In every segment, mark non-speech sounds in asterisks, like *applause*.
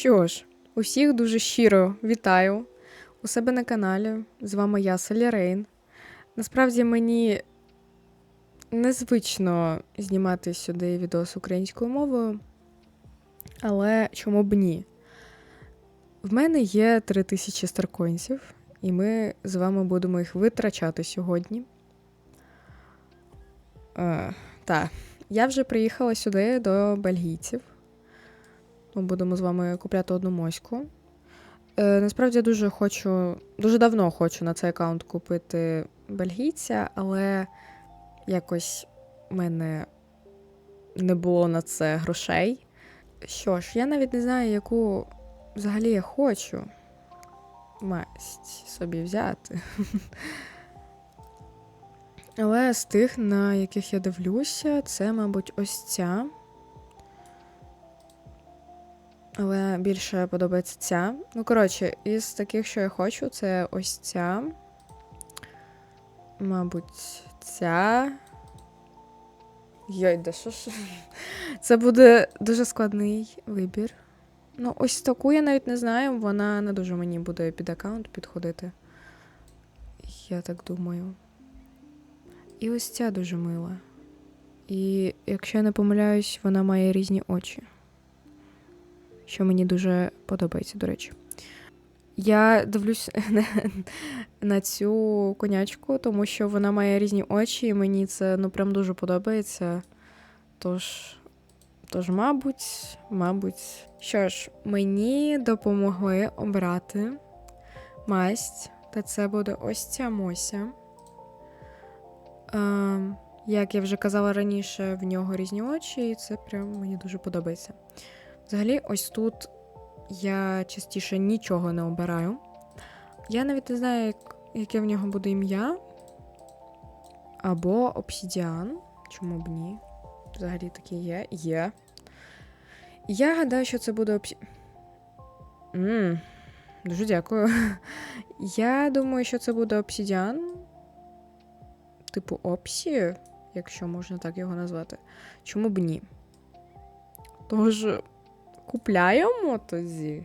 Що ж, усіх дуже щиро вітаю у себе на каналі. З вами я, Селі Рейн. Насправді мені незвично знімати сюди відос українською мовою, але чому б ні? В мене є 3000 старкоінсів, і ми з вами будемо їх витрачати сьогодні. Е, так, я вже приїхала сюди до бельгійців. Ми будемо з вами купляти одну моську. Е, насправді я дуже хочу, дуже давно хочу на цей аккаунт купити бельгійця, але якось в мене не було на це грошей. Що ж, я навіть не знаю, яку взагалі я хочу масть собі взяти. *laughs* Але з тих, на яких я дивлюся, це, мабуть, ось ця. Але більше подобається ця. Ну, коротше, із таких, що я хочу, це ось ця. Мабуть, ця. Йой, да що ж. *laughs* Це буде дуже складний вибір. Ну, ось таку я навіть не знаю, вона не дуже мені буде під аккаунт підходити. Я так думаю. І ось ця дуже мила. І якщо я не помиляюсь, вона має різні очі. Що мені дуже подобається, до речі. Я дивлюсь *laughs* на, на цю конячку, тому що вона має різні очі, і мені це ну прям дуже подобається. Тож, тож, мабуть, мабуть. Що ж, мені допомогли обрати масть, та це буде ось ця мося. Е, як я вже казала раніше, в нього різні очі, і це прям мені дуже подобається. Взагалі, ось тут я частіше нічого не обираю. Я навіть не знаю, як, яке в нього буде ім'я. Або обсідіан. Чому б ні? Взагалі таке є. Є. Я гадаю, що це буде обсі... Ммм, Дуже дякую. *laughs* Я думаю, що це буде обсідіан. Типу Опсі, якщо можна так його назвати. Чому б ні? Тож, купляємо тоді.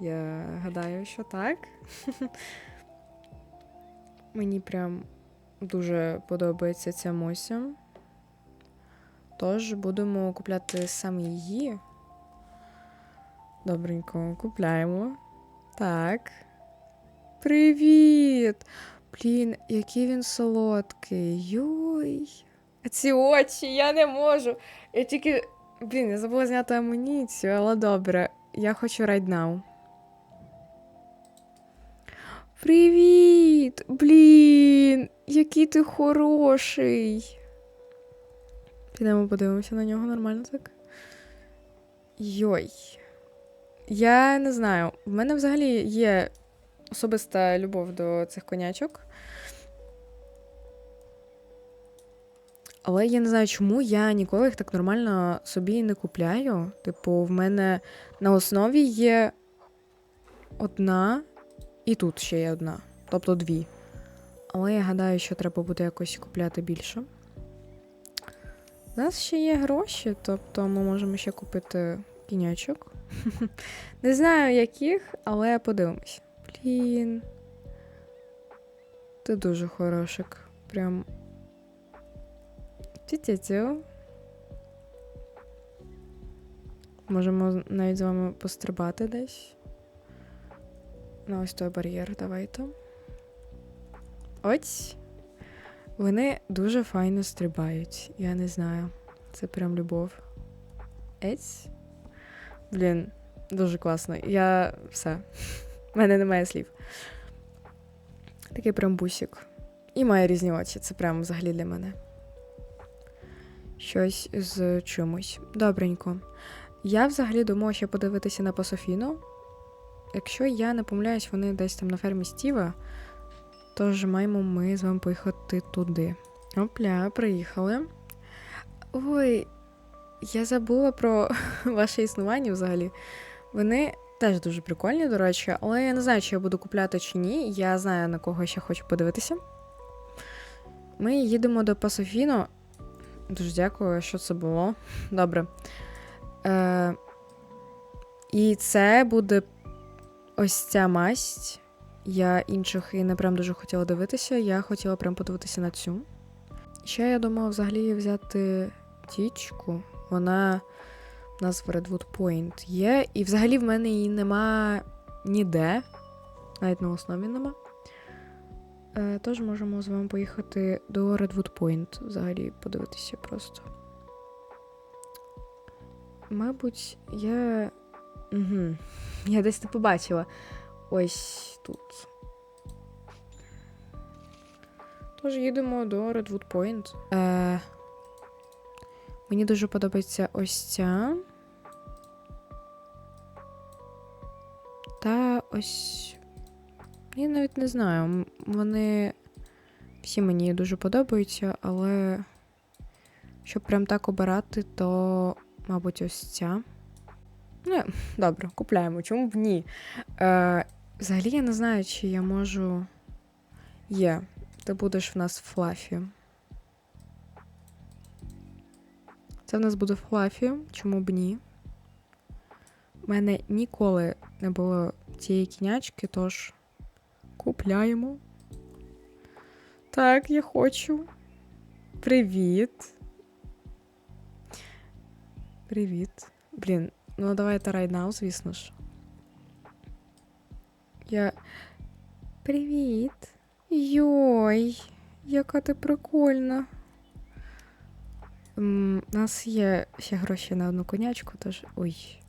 Я гадаю, що так. *laughs* Мені прям дуже подобається ця мося. Тож будемо купляти саме її. Добренько, купляємо. Так. Привіт! Блін, який він солодкий. Йой. Ці очі, я не можу. Я тільки. Блін, я забула зняти амуніцію, але добре. Я хочу right now. Привіт! Блін! Який ти хороший. Підемо подивимося на нього нормально так. Йой. Я не знаю. В мене взагалі є особиста любов до цих конячок. Але я не знаю, чому я ніколи їх так нормально собі не купляю. Типу, в мене на основі є одна, і тут ще є одна, тобто дві. Але я гадаю, що треба буде якось купляти більше. У нас ще є гроші, тобто ми можемо ще купити кінячок. *laughs* Не знаю, яких, але подивимось. Блін. Ти дуже хорошик. Прям. Тю-тю-тю. Можемо навіть з вами пострибати десь. На ось той бар'єр, давайте. Ось. Вони дуже файно стрибають. Я не знаю. Це прям любов. Ець. Блін, дуже класно. Я все. *laughs* У мене немає слів. Такий прям бусик. І має різні очі. Це прям взагалі для мене. Щось з чимось. Добренько. Я взагалі думала ще подивитися на Пасофіну. Якщо я не помиляюсь, вони десь там на фермі Стіва. Тож маємо ми з вами поїхати туди. Опля, приїхали. Ой, я забула про *laughs* ваше існування взагалі. Вони теж дуже прикольні, до речі, але я не знаю, чи я буду купляти чи ні. Я знаю, на кого ще хочу подивитися. Ми їдемо до Пасофіно. Дуже дякую, що це було. Добре. Е, І це буде ось ця масть. Я інших і не прям дуже хотіла дивитися. Я хотіла прям подивитися на цю. Ще я думала взагалі взяти тічку. Вона у нас в Redwood Point є. І взагалі в мене її нема ніде. Навіть на основі нема. Е, тож можемо з вами поїхати до Redwood Point. Взагалі подивитися просто. Мабуть, я. Угу. Я десь не побачила. Ось тут. Тож їдемо до Redwood Point. Е, мені дуже подобається ось ця. Та ось. Я навіть не знаю. Вони всі мені дуже подобаються, але щоб прям так обирати, то, мабуть, ось ця. Ну, *laughs* добре, купляємо. Чому б ні? Е, взагалі я не знаю, чи я можу. Є, ти будеш в нас флафі. Це в нас буде флафі, чому б ні? У мене ніколи не було цієї кінячки, тож купляємо. Так, я хочу. Привіт. Привіт. Блін, ну давайте right now, звісно ж. Я. Привіт. Йой, яка ти прикольна. М, У нас є ще гроші на одну конячку, тож. Ой.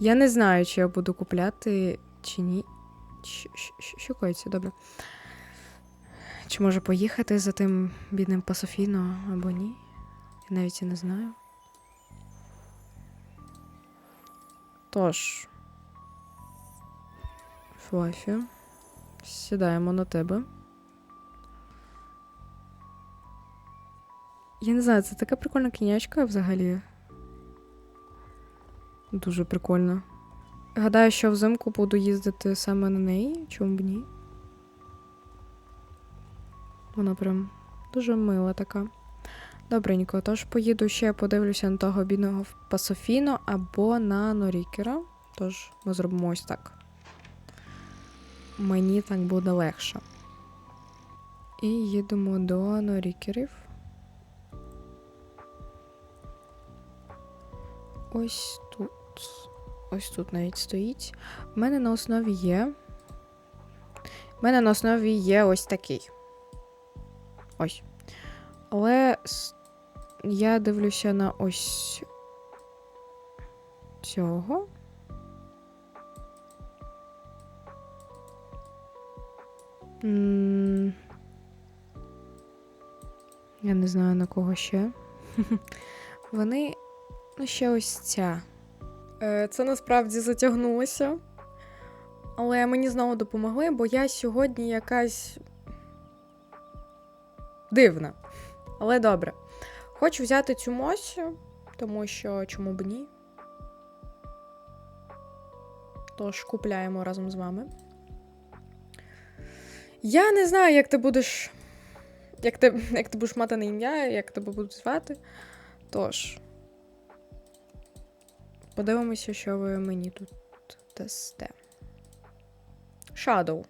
Я не знаю, чи я буду купляти, чи ні. Що, коїться, добре. Чи може поїхати за тим бідним Пасофіно або ні? Я навіть і не знаю. Тож. Флафі. Сідаємо на тебе. Я не знаю, це така прикольна кінячка взагалі. Дуже прикольно. Гадаю, що взимку буду їздити саме на неї, чому б ні. Вона прям дуже мила така. Добренько, тож поїду ще подивлюся на того бідного Пасофіно або на Норікера. Тож ми зробимо ось так. Мені так буде легше. І їдемо до Норікерів. Ось тут. Ось тут навіть стоїть. У мене на основі є. У мене на основі є ось такий. Ось. Але я дивлюся на ось цього. Я не знаю на кого ще. *laughs* Вони. Ну, ще ось ця. Е, Це насправді затягнулося. Але мені знову допомогли, бо я сьогодні якась дивна. Але добре. Хочу взяти цю мосю, тому що чому б ні. Тож купляємо разом з вами. Я не знаю, як ти будеш. Як ти, як ти будеш мати на ім'я, як тебе будуть звати. Тож. Подивимося, що ви мені тут дасте. Shadow.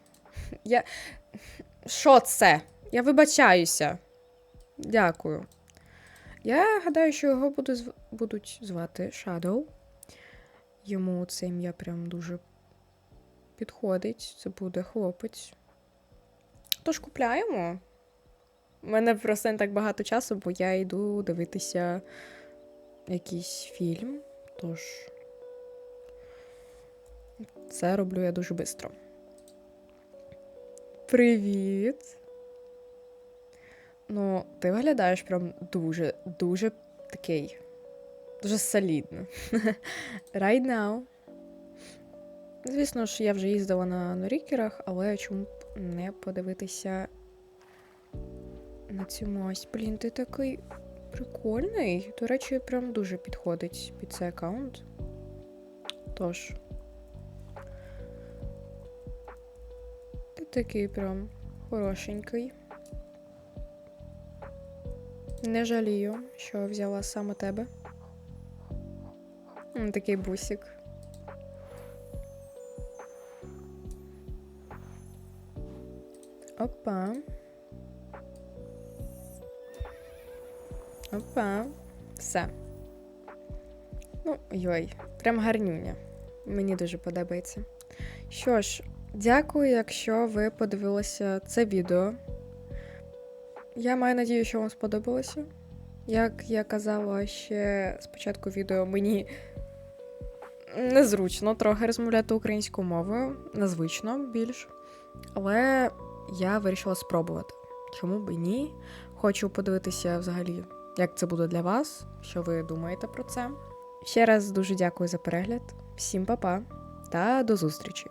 Я. Що це? Я вибачаюся. Дякую. Я гадаю, що його буду зв... будуть звати Shadow. Йому це ім'я прям дуже підходить. Це буде хлопець. Тож купляємо. У мене просто не так багато часу, бо я йду дивитися якийсь фільм. Тож. Це роблю я дуже швидко. Привіт. Ну, ти виглядаєш прям дуже, дуже такий. Дуже солідно. *laughs* right now. Звісно ж, я вже їздила на норікерах, але чому б не подивитися на цю мазь. Блін, ти такий Прикольний. До речі, прям дуже підходить під цей аккаунт. Тож. Ти такий прям хорошенький. Не жалію, що взяла саме тебе. Такий бусик. Опа. Опа. Все. Ну, йой, прям гарнюня. Мені дуже подобається. Що ж, дякую, якщо ви подивилися це відео. Я маю надію, що вам сподобалося. Як я казала ще спочатку відео, мені незручно трохи розмовляти українською мовою, незвично більш. Але я вирішила спробувати. Чому б і ні? Хочу подивитися взагалі, як це буде для вас, що ви думаєте про це. Ще раз дуже дякую за перегляд. Всім па-па та до зустрічі!